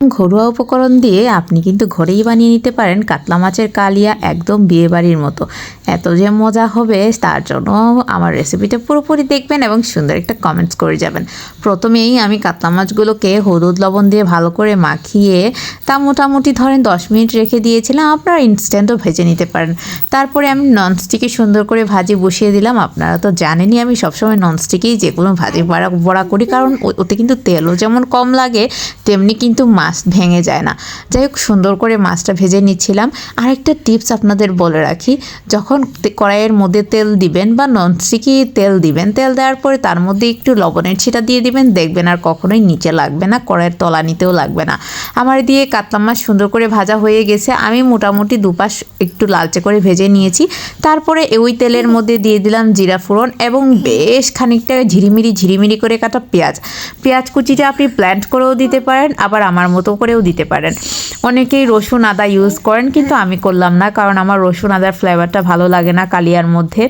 ঘরোয়া উপকরণ দিয়ে আপনি কিন্তু ঘরেই বানিয়ে নিতে পারেন কাতলা মাছের কালিয়া একদম বিয়েবাড়ির মতো। এত যে মজা হবে তার জন্য আমার রেসিপিটা পুরোপুরি দেখবেন এবং সুন্দর একটা কমেন্টস করে যাবেন। প্রথমেই আমি কাতলা মাছগুলোকে হলুদ, লবণ দিয়ে ভালো করে মাখিয়ে তা মোটামুটি ধরেন দশ মিনিট রেখে দিয়েছিলাম, আপনারা ইনস্ট্যান্টও ভেজে নিতে পারেন। তারপরে আমি ননস্টিকে সুন্দর করে ভাজি বসিয়ে দিলাম। আপনারা তো জানেনই আমি সবসময় ননস্টিকেই যেগুলো ভাজি বড়া বড়া করি কারণ ওতে কিন্তু তেলও যেমন কম লাগে, তেমনি কিন্তু মাছ ভেঙে যায় না। যাই হোক, সুন্দর করে মাছটা ভেজে নিচ্ছিলাম। আরেকটা টিপস আপনাদের বলে রাখি, যখন কড়াইয়ের মধ্যে তেল দিবেন বা ননস্টিকই তেল দিবেন, তেল দেওয়ার পরে তার মধ্যে একটু লবণের ছিটা দিয়ে দিবেন, দেখবেন আর কখনোই নিচে লাগবে না, কড়াইয়ের তলা নিতেও লাগবে না। আমার দিয়ে কাতলা মাছ সুন্দর করে ভাজা হয়ে গেছে। আমি মোটামুটি দুপাশ একটু লালচে করে ভেজে নিয়েছি। তারপরে ওই তেলের মধ্যে দিয়ে দিলাম জিরা ফোড়ন এবং বেশ খানিকটা ঝিরিমিরি ঝিরিমিরি করে কাটা পেঁয়াজ। পেঁয়াজ কুচিটা আপনি প্ল্যান্ট করেও দিতে পারেন, আবার আমার মতো করেও দিতে পারেন। অনেকেই রসুন আদা ইউজ করেন, কিন্তু আমি করলাম না, কারণ আমার রসুন আদার ফ্লেভারটা ভালো লাগে না কালিয়ার মধ্যে।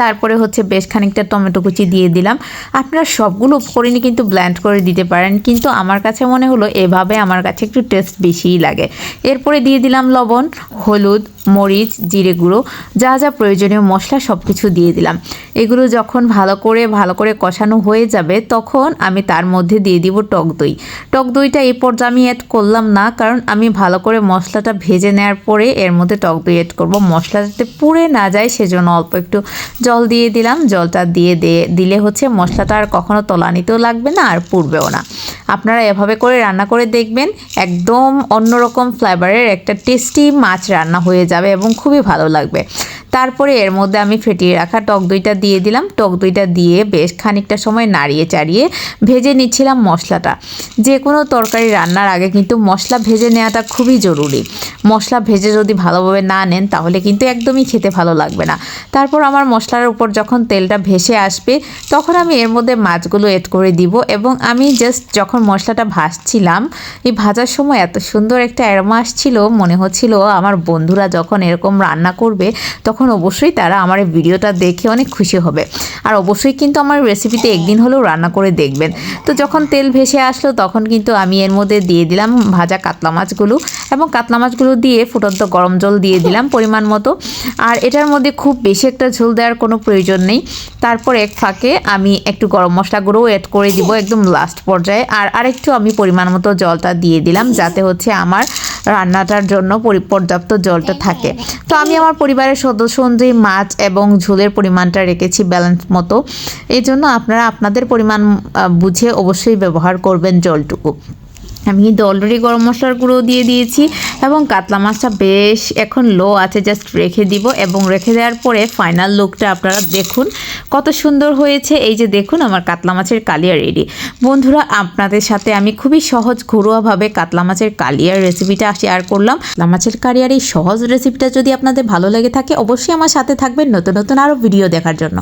তারপরে হচ্ছে বেশ খানিকটা টমেটো কুচি দিয়ে দিলাম। আপনারা সবগুলো উপকরণই কিন্তু ব্ল্যান্ড করে দিতে পারেন, কিন্তু আমার কাছে মনে হলো এভাবে আমার কাছে একটু টেস্ট বেশিই লাগে। এরপরে দিয়ে দিলাম লবণ, হলুদ, মরিচ, জিরে গুঁড়ো, যা যা প্রয়োজনীয় মশলা সব কিছু দিয়ে দিলাম। এগুলো যখন ভালো করে ভালো করে কষানো হয়ে যাবে, তখন আমি তার মধ্যে দিয়ে দিব টক দই। টক দইটা এই পর্যায়ে আমি অ্যাড করলাম না, কারণ আমি ভালো করে মশলাটা ভেজে নেওয়ার পরে এর মধ্যে টক দই অ্যাড করব। মশলা যাতে পুড়ে না যায়, সেজন্য অল্প একটু জল দিয়ে দিলাম। জলটা দিয়ে দিয়ে দিলে হচ্ছে মশলাটা আর কখনো তলানিতেও লাগবে না আর পুড়বেও না। আপনারা এভাবে করে রান্না করে দেখবেন, একদম অন্যরকম ফ্লেভারের একটা টেস্টি মাছ রান্না হয়ে যাবে এবং খুবই ভালো লাগবে। তারপরে এর মধ্যে আমি ফেটিয়ে রাখা টক দইটা দিয়ে দিলাম। টক দইটা দিয়ে বেশ খানিকটা সময় নাড়িয়ে চাড়িয়ে ভেজে নিচ্ছিলাম মশলাটা। যে কোনো তরকারি রান্নার আগে কিন্তু মশলা ভেজে নেওয়াটা খুবই জরুরি। মশলা ভেজে যদি ভালোভাবে না নেন, তাহলে কিন্তু একদমই খেতে ভালো লাগবে না। তারপর আমার মশলার উপর যখন তেলটা ভেসে আসবে, তখন আমি এর মধ্যে মাছগুলো এড করে দিব এবং আমি জাস্ট যখন মশলাটা ভাজছিলাম, এই ভাজার সময় এত সুন্দর একটা অ্যারোমা আসছিল, মনে হচ্ছিল আমার বন্ধুরা যখন এরকম রান্না করবে, তখন অবশ্যই তারা আমার এই ভিডিওটা দেখে অনেক খুশি হবে। আর অবশ্যই কিন্তু আমার রেসিপিতে একদিন হলেও রান্না করে দেখবেন। তো যখন তেল ভেসে আসলো, তখন কিন্তু আমি এর মধ্যে দিয়ে দিলাম ভাজা কাতলা মাছগুলো এবং কাতলা মাছগুলো দিয়ে ফুটন্ত গরম জল দিয়ে দিলাম পরিমাণ মতো। আর এটার মধ্যে খুব বেশি একটা ঝোল দেওয়ার কোনো প্রয়োজন নেই। তারপর এক ফাঁকে আমি একটু গরম মশলা গুঁড়োও অ্যাড করে দিব একদম লাস্ট পর্যায়ে। আর আরেকটু আমি পরিমাণ মতো জলটা দিয়ে দিলাম, যাতে হচ্ছে আমার রান্নাটার জন্য পরি- পর্যাপ্ত জলটা থাকে। তো আমি আমার পরিবারের সদস্য অনুযায়ী মাছ এবং ঝোলের পরিমাণটা রেখেছি ব্যালেন্স মতো। এই জন্য আপনারা আপনাদের পরিমাণ বুঝে অবশ্যই ব্যবহার করবেন জলটুকু। আমি কিন্তু অলরেডি গরম মশলার গুঁড়ো দিয়ে দিয়েছি এবং কাতলা মাছটা বেশ এখন লো আছে জাস্ট রেখে দিব এবং রেখে দেওয়ার পরে ফাইনাল লুকটা আপনারা দেখুন কত সুন্দর হয়েছে। এই যে দেখুন আমার কাতলা মাছের কালিয়া রেডি। বন্ধুরা, আপনাদের সাথে আমি খুবই সহজ ঘরোয়াভাবে কাতলা মাছের কালিয়ার রেসিপিটা শেয়ার করলাম। কাতলা মাছের কালিয়ার এই সহজ রেসিপিটা যদি আপনাদের ভালো লেগে থাকে, অবশ্যই আমার সাথে থাকবেন নতুন নতুন আরও ভিডিও দেখার জন্য।